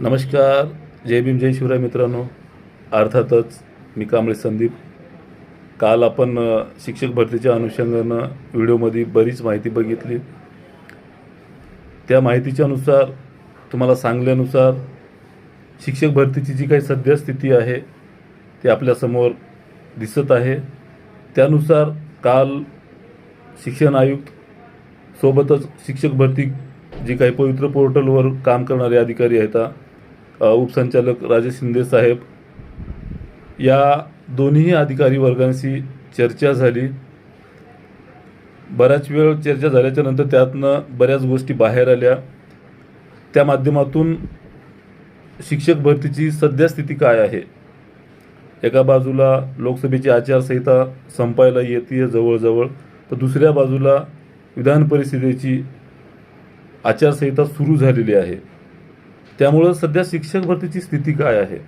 नमस्कार. जय भीम जय शिवराय मित्रांनो. अर्थातच मी कांबळे संदीप. काल आपण शिक्षक भरतीच्या अनुषंगानं व्हिडिओमध्ये बरीच माहिती बघितली. त्या माहितीच्यानुसार तुम्हाला सांगल्यानुसार शिक्षक भरतीची जी काही सध्या स्थिती आहे ती आपल्यासमोर दिसत आहे. त्यानुसार काल शिक्षण आयुक्त सोबतच शिक्षक भरती जी काही पवित्र पोर्टलवर काम करणारे अधिकारी आहेत उपसंचालक राजेश शिंदे साहेब या दोन्ही अधिकारी वर्गांशी चर्चा झाली. बराच वेळ चर्चा झाल्याच्यानंतर त्यातनं बऱ्याच गोष्टी बाहेर आल्या. त्या माध्यमातून शिक्षक भरतीची सध्या स्थिती काय आहे? एका बाजूला लोकसभेची आचारसंहिता संपायला येते जवळजवळ तर दुसऱ्या बाजूला विधान परिषदेची आचारसंहिता सुरू झालेली आहे. त्यामुळं सध्या शिक्षक भरतीची स्थिती काय आहे?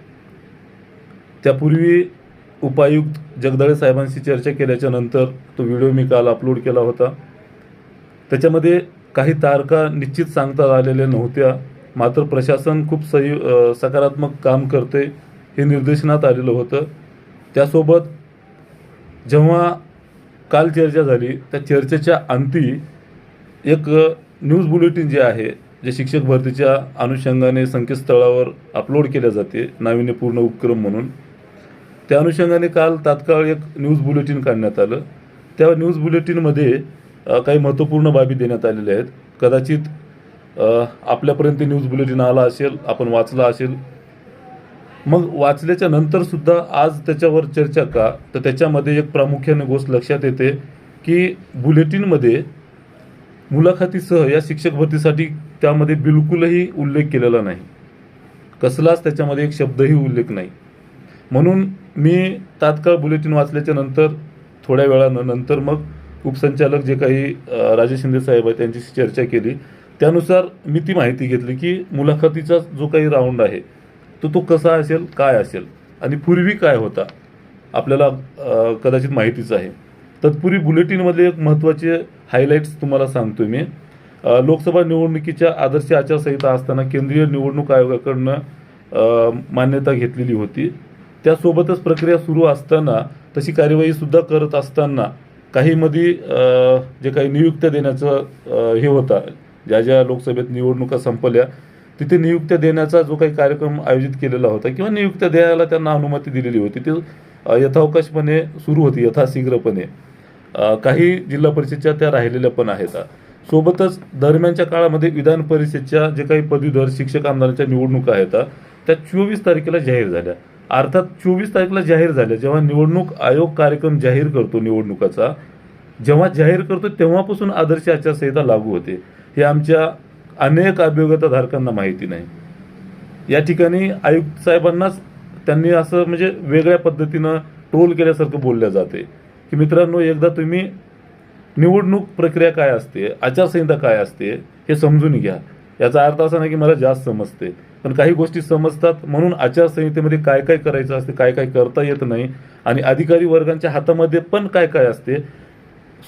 त्यापूर्वी उपायुक्त जगदाळे साहेबांशी चर्चा केल्याच्यानंतर तो व्हिडिओ मी काल अपलोड केला होता. त्याच्यामध्ये काही तारखा निश्चित सांगता आलेल्या नव्हत्या. मात्र प्रशासन खूप सही सकारात्मक काम करते हे निर्देशनात आलेलं होतं. त्यासोबत जेव्हा काल चर्चा झाली त्या चर्चेच्या अंती एक न्यूज बुलेटिन जे आहे जे शिक्षक भरतीच्या अनुषंगाने संकेतस्थळावर अपलोड केल्या जाते नाविन्यपूर्ण उपक्रम म्हणून. त्या अनुषंगाने काल तात्काळ एक न्यूज बुलेटिन काढण्यात आलं. त्या न्यूज बुलेटिनमध्ये काही महत्त्वपूर्ण बाबी देण्यात आलेल्या आहेत. कदाचित आपल्यापर्यंत न्यूज बुलेटिन आला असेल आपण वाचला असेल. मग वाचल्याच्या नंतरसुद्धा आज त्याच्यावर चर्चा का? तर त्याच्यामध्ये एक प्रामुख्याने गोष्ट लक्षात येते की बुलेटिनमध्ये मुलाखतीसह या शिक्षक भरतीसाठी त्यामध्ये बिलकुलही उल्लेख केलेला नाही. कसलाच त्याच्यामध्ये एक शब्दही उल्लेख नाही. म्हणून मी तात्काळ बुलेटिन वाचल्याच्या नंतर थोड्या वेळानं नंतर मग उपसंचालक जे काही अ, राजेश शिंदे साहेब आहेत त्यांच्याशी चर्चा केली. त्यानुसार मी ती माहिती घेतली की मुलाखतीचा जो काही राऊंड आहे तो तो कसा असेल काय असेल आणि पूर्वी काय होता आपल्याला कदाचित माहितीच आहे. तत्पूर्वी बुलेटिनमध्ये एक महत्त्वाचे हायलाईट्स तुम्हाला सांगतो मी. लोकसभा निवडणुकीच्या आदर्श आचारसंहिता असताना केंद्रीय निवडणूक आयोगाकडनं मान्यता घेतलेली होती. त्यासोबतच प्रक्रिया सुरू असताना तशी कार्यवाही सुद्धा करत असताना काही मध्ये जे काही नियुक्त्या देण्याचं हे होता ज्या ज्या लोकसभेत निवडणुका संपल्या तिथे नियुक्त्या देण्याचा जो काही कार्यक्रम आयोजित केलेला होता किंवा नियुक्त्या द्यायला त्यांना अनुमती दिलेली होती ती यथावकाशपणे सुरू होती यथाशीघ्रपणे. काही जिल्हा परिषदच्या त्या राहिलेल्या पण आहेत. सोबतच दरम्यानच्या काळामध्ये विधान परिषदच्या जे काही पदवीधर शिक्षक आमदारांच्या निवडणुका आहेत त्या चोवीस तारखेला जाहीर झाल्या. अर्थात चोवीस तारखेला जाहीर झाल्या. जेव्हा निवडणूक आयोग कार्यक्रम जाहीर करतो निवडणुकाचा जेव्हा जाहीर करतो तेव्हापासून आदर्श आचारसंहिता लागू होते. हे आमच्या अनेक अभियोगताधारकांना माहिती नाही. या ठिकाणी आयुक्त साहेबांनाच त्यांनी असं म्हणजे वेगळ्या पद्धतीनं ट्रोल केल्यासारखं बोलल्या जाते. की मित्रांनो एकदा तुम्ही निवडणूक प्रक्रिया काय असते? आचारसंहिता काय असते? हे समजून घ्या. याचा अर्थ असा नाही की मला जास्त समजते. पण काही गोष्टी समजतात म्हणून आचारसंहितेमध्ये काय काय करायचं असते काय काय करता येत नाही आणि अधिकारी वर्गांच्या हातामध्ये पण काय काय असते?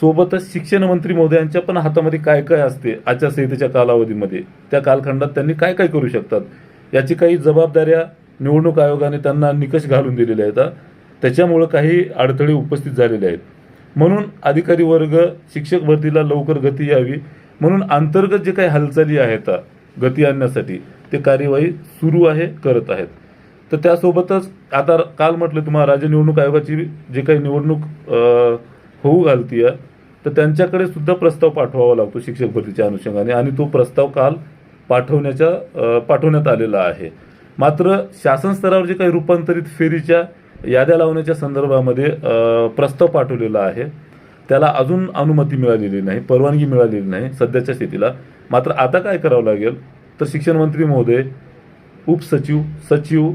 सोबतच शिक्षण मंत्री महोदयांच्या पण हातामध्ये काय काय असते आचारसंहितेच्या कालावधीमध्ये? त्या कालखंडात त्यांनी काय काय करू शकतात? याची काही जबाबदाऱ्या निवडणूक आयोगाने त्यांना निकष घालून दिलेल्या आहेत त्याच्यामुळं काही अडथळे उपस्थित झालेले आहेत. म्हणून अधिकारी वर्ग शिक्षक भरतीला लवकर गती यावी. म्हणून अंतर्गत जे काही हालचाली आहेत गती आणण्यासाठी ते कार्यवाही सुरू आहे करत आहेत. तर त्यासोबतच आता काल म्हटलं तुम्हाला राज्य निवडणूक आयोगाची जे काही निवडणूक होऊ घालती आहे तर त्यांच्याकडे सुद्धा प्रस्ताव पाठवावा लागतो शिक्षक भरतीच्या अनुषंगाने आणि तो प्रस्ताव काल पाठवण्याच्या पाठवण्यात आलेला आहे. मात्र शासन स्तरावर जे काही रूपांतरित फेरीच्या याद्या लावण्याच्या संदर्भामध्ये प्रस्ताव पाठवलेला आहे. त्याला अजून अनुमती मिळालेली नाही परवानगी मिळालेली नाही सध्याच्या स्थितीला. मात्र आता काय करावं लागेल? तर शिक्षण मंत्री महोदय उपसचिव सचिव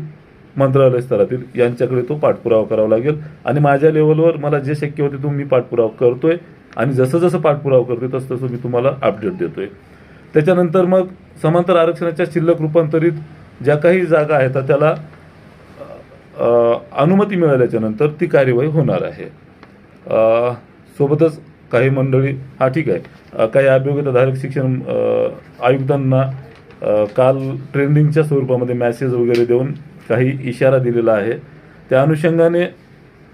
मंत्रालय स्तरातील यांच्याकडे तो पाठपुरावा करावा लागेल. आणि माझ्या लेवलवर मला जे शक्य होते तो मी पाठपुरावा करतोय. आणि जसं जसं पाठपुरावा करतोय तसं तसं मी तुम्हाला अपडेट देतोय. त्याच्यानंतर मग समांतर आरक्षणाच्या शिल्लक रूपांतरित ज्या काही जागा आहेत त्याला अनुमती मिळाल्याच्यानंतर ती कार्यवाही होणार आहे. सोबतच काही मंडळी हा ठीक आहे. काही अभियोग्यताधारक शिक्षण आयुक्तांना काल ट्रेंडिंगच्या स्वरूपामध्ये मॅसेज वगैरे देऊन काही इशारा दिलेला आहे. त्या अनुषंगाने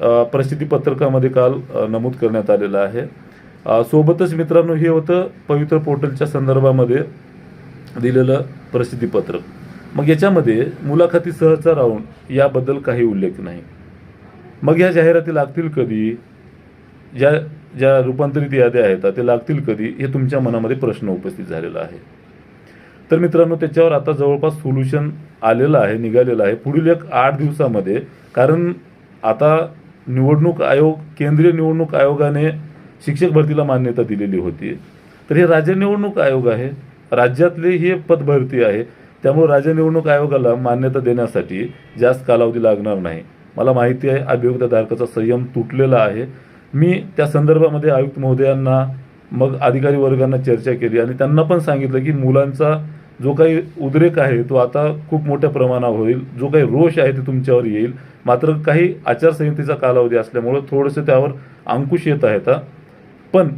अ, प्रसिद्धी पत्रकामध्ये काल नमूद करण्यात आलेलं आहे. सोबतच मित्रांनो हे होतं पवित्र पोर्टलच्या संदर्भामध्ये दिलेलं प्रसिद्धीपत्रक मग याच्यामध्ये मुलाखती सहचा राहून याबद्दल काही उल्लेख नाही. मग ह्या जाहिराती लागतील कधी? ज्या ज्या रूपांतरित याद्या आहेत ते लागतील कधी? हे तुमच्या मनामध्ये प्रश्न उपस्थित झालेला आहे. तर मित्रांनो त्याच्यावर आता जवळपास सोल्युशन आलेलं आहे निघालेलं आहे. पुढील एक आठ दिवसामध्ये कारण आता निवडणूक आयोग केंद्रीय निवडणूक आयोगाने शिक्षक भरतीला मान्यता दिलेली होती. तर हे राज्य निवडणूक आयोग आहे. राज्यातले हे पदभरती आहे. त्यामुळे राज्य निवडणूक आयोगाला मान्यता देण्यासाठी जास्त कालावधी लागणार नाही. मला माहिती आहे अभियोक्ताधारकाचा संयम तुटलेला आहे. मी त्या संदर्भामध्ये आयुक्त महोदयांना मग अधिकारी वर्गांना चर्चा केली आणि त्यांना पण सांगितलं की मुलांचा जो काही उद्रेक आहे तो आता खूप मोठ्या प्रमाणावर होईल. जो काही रोष आहे ते तुमच्यावर येईल. मात्र काही आचारसंहितेचा कालावधी असल्यामुळं थोडंसं त्यावर अंकुश येत आहेत पण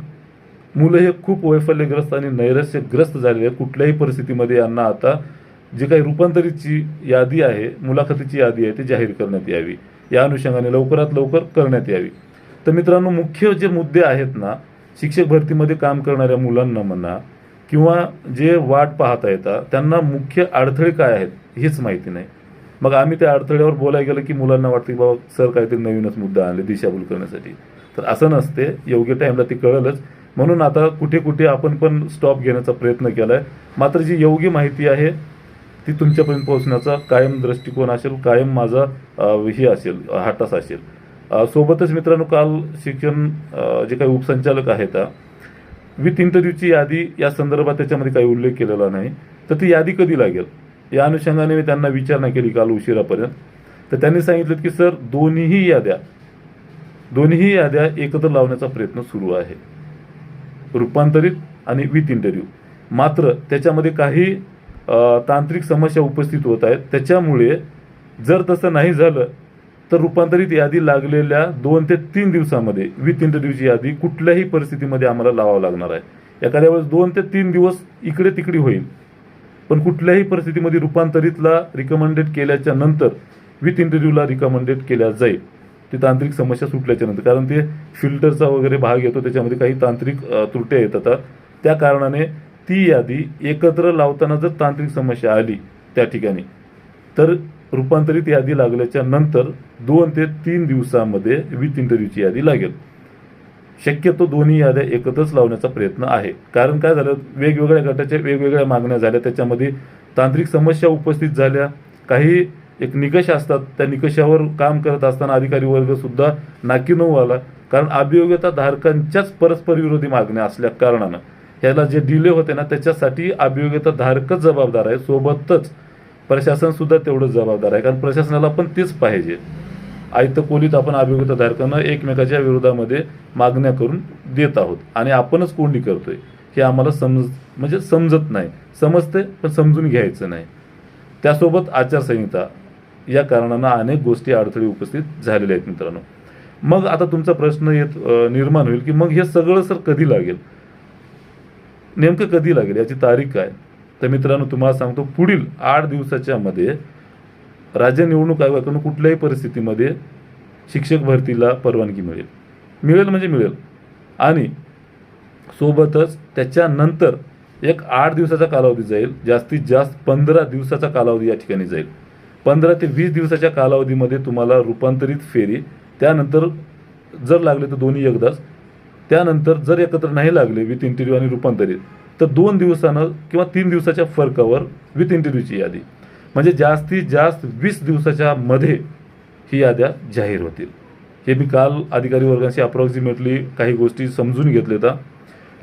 मुलं हे खूप वैफल्यग्रस्त आणि नैराश्यग्रस्त झालेले आहे कुठल्याही परिस्थितीमध्ये यांना आता जी काही रूपांतरितची यादी आहे मुलाखतीची यादी आहे ती जाहीर करण्यात यावी. या अनुषंगाने लवकरात लवकर करण्यात यावी. तर मित्रांनो मुख्य जे मुद्दे आहेत ना शिक्षक भरतीमध्ये काम करणाऱ्या मुलांना म्हणा किंवा जे वाट पाहता येतात त्यांना मुख्य अडथळे काय आहेत हेच माहिती नाही. मग आम्ही त्या अडथळ्यावर बोलायला गेलं की मुलांना वाटतं की बाबा सर काहीतरी नवीनच मुद्दा आणले दिशाभूल करण्यासाठी. तर असं नसते योग्य टाईमला ते कळलंच. म्हणून आता कुठे कुठे आपण पण स्टॉप घेण्याचा प्रयत्न केला आहे मात्र जी योग्य माहिती आहे ती तुमच्यापर्यंत पोहोचण्याचा कायम दृष्टिकोन असेल कायम माझा हे असेल हाटास असेल. सोबतच मित्रांनो काल शिक्षण जे काही उपसंचालक आहेत विथ इंटरव्ह्यूची यादी या संदर्भात त्याच्यामध्ये काही उल्लेख केलेला नाही. तर ती यादी कधी लागेल? या अनुषंगाने मी त्यांना विचारणा केली काल उशिरापर्यंत. तर त्यांनी सांगितलं की सर दोन्हीही याद्या दोन्हीही याद्या एकत्र लावण्याचा प्रयत्न सुरू आहे. रूपांतरित आणि विथ इंटरव्ह्यू. मात्र त्याच्यामध्ये काही तांत्रिक समस्या उपस्थित होत आहेत. त्याच्यामुळे जर तसं नाही झालं तर रूपांतरित यादी लागलेल्या दोन ते तीन दिवसामध्ये विथ इंटरव्ह्यूची यादी कुठल्याही परिस्थितीमध्ये आम्हाला लावावं लागणार आहे. एखाद्या वेळेस दोन ते तीन दिवस इकडे तिकडे होईल पण कुठल्याही परिस्थितीमध्ये रूपांतरितला रिकमेंडेड केल्याच्यानंतर विथ इंटरव्ह्यूला रिकमेंडेड केल्या जाईल. ते तांत्रिक समस्या सुटल्याच्या नंतर कारण ते फिल्टरचा वगैरे भाग येतो त्याच्यामध्ये काही तांत्रिक त्रुट्या येतात. त्या कारणाने ती यादी एकत्र लावताना जर तांत्रिक समस्या आली त्या ठिकाणी तर रूपांतरित यादी लागल्याच्या नंतर दोन ते तीन दिवसामध्ये विथ इंटरव्ह्यूची यादी लागेल. शक्यतो दोन्ही याद्या एकत्रच लावण्याचा प्रयत्न आहे. कारण काय झालं? वेगवेगळ्या गटाच्या वेगवेगळ्या मागण्या झाल्या. त्याच्यामध्ये तांत्रिक समस्या उपस्थित झाल्या. काही एक निकष असतात. त्या निकषावर काम करत असताना अधिकारी वर्ग सुद्धा नाकीनऊ आला. कारण अभियोग्यता धारकांच्याच परस्पर विरोधी मागण्या असल्या कारणानं. ह्याला जे डिले होते ना त्याच्यासाठी अभियोग्यता धारकच जबाबदार आहे. सोबतच प्रशासन सुद्धा तेवढंच जबाबदार आहे. कारण प्रशासनाला पण तेच पाहिजे. आयत कोलीत आपण अभियोग्यता धारकांना एकमेकाच्या विरोधामध्ये मागण्या करून देत आहोत. आणि आपणच कोंडी करतोय हे आम्हाला समज म्हणजे समजत नाही. समजते पण समजून घ्यायचं नाही. त्यासोबत आचारसंहिता या कारणानं अनेक गोष्टी अडथळे उपस्थित झालेल्या आहेत मित्रांनो. मग आता तुमचा प्रश्न येत निर्माण होईल की मग हे सगळं सर कधी लागेल? नेमकं कधी लागेल? याची तारीख काय? तर मित्रांनो तुम्हाला सांगतो पुढील आठ दिवसाच्या मध्ये राज्य निवडणूक आयोगाकडून कुठल्याही परिस्थितीमध्ये शिक्षक भरतीला परवानगी मिळेल. मिळेल म्हणजे मिळेल. आणि सोबतच त्याच्यानंतर एक आठ दिवसाचा कालावधी जाईल. जास्तीत जास्त पंधरा दिवसाचा कालावधी या ठिकाणी जाईल. पंधरा ते वीस दिवसाच्या कालावधीमध्ये तुम्हाला रूपांतरित फेरी त्यानंतर जर लागले तर दोन्ही एकदाच. त्यानंतर जर एकत्र नाही लागले विथ इंटरव्ह्यू आणि रूपांतरित तर दोन दिवसानं किंवा तीन दिवसाच्या फरकावर विथ इंटरव्ह्यूची यादी. म्हणजे जास्तीत जास्त वीस दिवसाच्या मध्ये ही याद्या जाहीर होतील. हे मी काल अधिकारी वर्गांशी अप्रॉक्सिमेटली काही गोष्टी समजून घेतल्या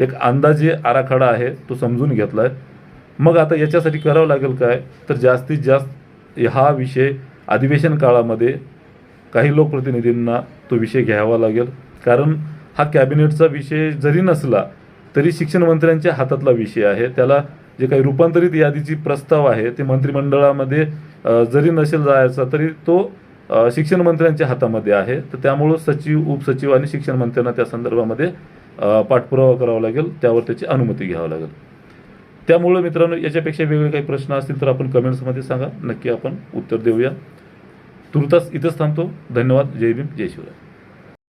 एक अंदाजे आराखडा आहे तो समजून घेतला आहे मग आता याच्यासाठी करावं लागेल काय? तर जास्तीत जास्त हा विषय अधिवेशन काळामध्ये काही लोकप्रतिनिधींना तो विषय घ्यावा लागेल. कारण हा कॅबिनेटचा विषय जरी नसला तरी शिक्षण मंत्र्यांच्या हातातला विषय आहे. त्याला जे काही रूपांतरित यादीची प्रस्ताव आहे ते मंत्रिमंडळामध्ये जरी नसेल जायचा तरी तो शिक्षण मंत्र्यांच्या हातामध्ये आहे. तर त्यामुळं सचिव उपसचिव आणि शिक्षण मंत्र्यांना त्या संदर्भामध्ये पाठपुरावा करावा लागेल. त्यावर त्याची अनुमती घ्यावी लागेल. त्यामुळं मित्रांनो याच्यापेक्षा वेगळे काही प्रश्न असतील तर आपण कमेंट्समध्ये सांगा. नक्की आपण उत्तर देऊया. तुर्तास इथंच थांबतो. धन्यवाद. जय भीम. जय शिवराय.